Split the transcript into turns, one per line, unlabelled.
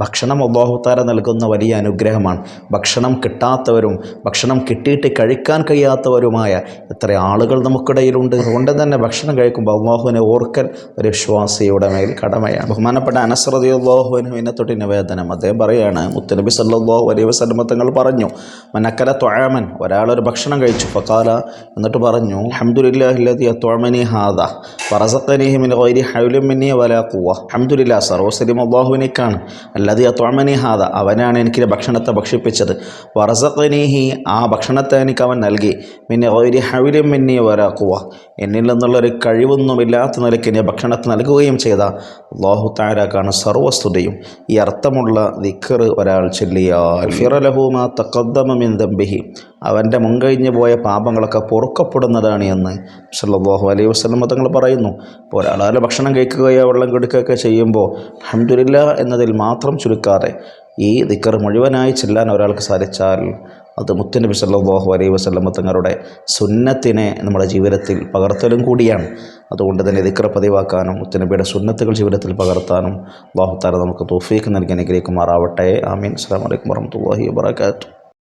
ഭക്ഷണം അള്ളാഹുത്താര നൽകുന്ന വലിയ അനുഗ്രഹമാണ്. ഭക്ഷണം കിട്ടാത്തവരും ഭക്ഷണം കിട്ടിയിട്ട് കഴിക്കാൻ കഴിയാത്തവരുമായ എത്ര ആളുകൾ നമുക്കിടയിലുണ്ട്. അതുകൊണ്ട് തന്നെ ഭക്ഷണം കഴിക്കുമ്പോൾ അള്ളാഹുവിനെ ഓർക്കൽ ഒരു വിശ്വാസിയുടെ മേൽ കടമയാണ്. ബഹുമാനപ്പെട്ട അനസ്രതി അള്ളാഹുവിനെ തൊട്ടിന് നിവേദനം അദ്ദേഹം പറയുകയാണ് മുത്തനബി സല്ലാഹു അലൈഹി വസ്ലമ തങ്ങൾ പറഞ്ഞു മനക്കല തൊഴമൻ ഒരാളൊരു ഭക്ഷണം കഴിച്ചു. ഫക്കാല എന്നിട്ട് പറഞ്ഞു അഹമ്മദില്ലാഹില്ലതി ത്വഴമനി ഹാദ പറസത്തനിഹിമിൻ ഗൈരി ഹൗലും മിന്നി വലാ ഖുവ അഹമ്മദില്ല സർവസലിം അള്ളാഹുവിനേക്കാണ്. അല്ലാതെ ത്വഴമനി ഹാദ അവനാണ് എനിക്ക് ഭക്ഷണത്തെ ഭക്ഷിപ്പിച്ചത്. വറസത്തനീഹി ആ ഭക്ഷണത്തെ എനിക്ക് അവൻ നൽകി. പിന്നെ ഒരു ഹവിലും മിന്നി വരാക്കുക എന്നിൽ നിന്നുള്ളൊരു കഴിവൊന്നുമില്ലാത്ത നിലയ്ക്ക് എന്നെ ഭക്ഷണത്തെ നൽകുകയും ചെയ്ത. അള്ളാഹു താരാക്കാണ് സർവസ്തുതയും ഈ അർത്ഥമുള്ള ദിക്കർ ഒരാൾ ചൊല്ലിയാൽ ഫിറലഹുമാ തക്കദ്ദമിൻ ദംബിഹി. അവന്റെ മുൻകഴിഞ്ഞു പോയ പാപങ്ങളൊക്കെ പൊറുക്കപ്പെടുന്നതാണ് എന്ന് സല്ലാഹു അലൈഹി വസ്ലം തങ്ങൾ പറയുന്നു. ഇപ്പോൾ ഒരാളാൽ ഭക്ഷണം കഴിക്കുകയോ വെള്ളം കെടുക്കുകയൊക്കെ ചെയ്യുമ്പോൾ അഹമ്മദില്ല എന്നതിൽ മാത്രം ചുരുക്കാതെ ഈ ദിക്കർ മുഴുവനായി ചെല്ലാൻ ഒരാൾക്ക് സാധിച്ചാൽ അത് മുത്തനബി സല്ലാഹു അലൈഹി വസ്ലം തങ്ങളുടെ സുന്നത്തിനെ നമ്മുടെ ജീവിതത്തിൽ പകർത്തലും കൂടിയാണ്. അതുകൊണ്ട് തന്നെ ദിക്കർ പതിവാക്കാനും മുത്തനബിയുടെ സുന്നത്തുകൾ ജീവിതത്തിൽ പകർത്താനും അള്ളാഹു താല നമുക്ക് തോഫീക്ക് നൽകി അനുഗ്രഹിക്കുമാറാവട്ടെ. ആമീൻ. അസ്സാം വലൈക്കും വർഹമത്തല്ലാഹി വാബർക്കാത്തു